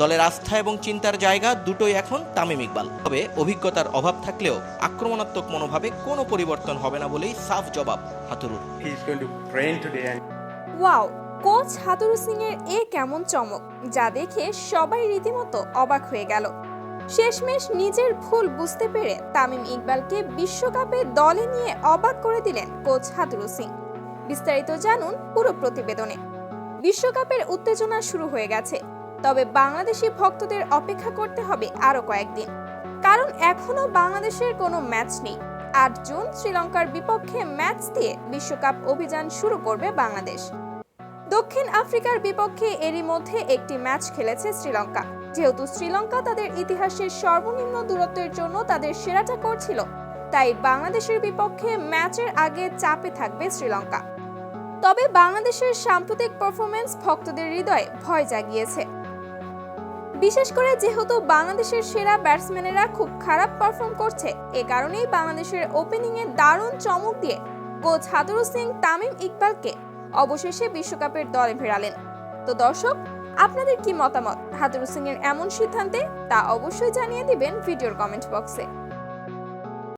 দলের আস্থা এবং চিন্তার জায়গা দুটোই এখন তামিম ইকবাল। তবে অভিজ্ঞতার অভাব থাকলেও আক্রমণাত্মক মনোভাবে কোনো পরিবর্তন হবে না বলেই সাফ জবাব হাতুরুর। He's going to train today and wow coach Hathurusingha এর এ কেমন চমক যা দেখে সবাই রীতিমতো অবাক হয়ে গেল। শেষমেশ নিজের ভুল বুঝতে পেরে তামিম ইকবালকে বিশ্বকাপে দলে নিয়ে অবাক করে দিলেন কোচ হাতুরু সিং। বিস্তারিত জানুন পুরো প্রতিবেদনে। বিশ্বকাপের উত্তেজনা শুরু হয়ে গেছে। তবে বাংলাদেশি ভক্তদের অপেক্ষা করতে হবে আরও কয়েকদিন। কারণ এখনও বাংলাদেশের কোনো ম্যাচ নেই। আট জুন শ্রীলঙ্কার বিপক্ষে ম্যাচ দিয়ে বিশ্বকাপ অভিযান শুরু করবে বাংলাদেশ। দক্ষিণ আফ্রিকার বিপক্ষে এরই মধ্যে একটি ম্যাচ খেলেছে শ্রীলঙ্কা। যেহেতু শ্রীলঙ্কা তাদের ইতিহাসের সর্বনিম্ন দূরত্বের জন্য তাদের সেরাটা করছিল, তাই বাংলাদেশের বিপক্ষে ম্যাচের আগে চাপে থাকবে শ্রীলঙ্কা। তবে বাংলাদেশের সাম্প্রতিক পারফরমেন্স ভক্তদের হৃদয়ে ভয় জাগিয়েছে। বিশেষ করে যেহেতু বাংলাদেশের সেরা ব্যাটসম্যানেরা খুব খারাপ পারফর্ম করছে, এ কারণেই বাংলাদেশের ওপেনিংয়ে দারুণ চমক দিয়ে কোচ হাতুরু সিং তামিম ইকবালকে অবশেষে বিশ্বকাপের দলে ফেরালেন তো দর্শক, আপনাদের কি মতামত? হাতুরু সিং এর এমন সিদ্ধান্তে তা অবশ্যই জানিয়ে দিবেন ভিডিওর কমেন্ট বক্সে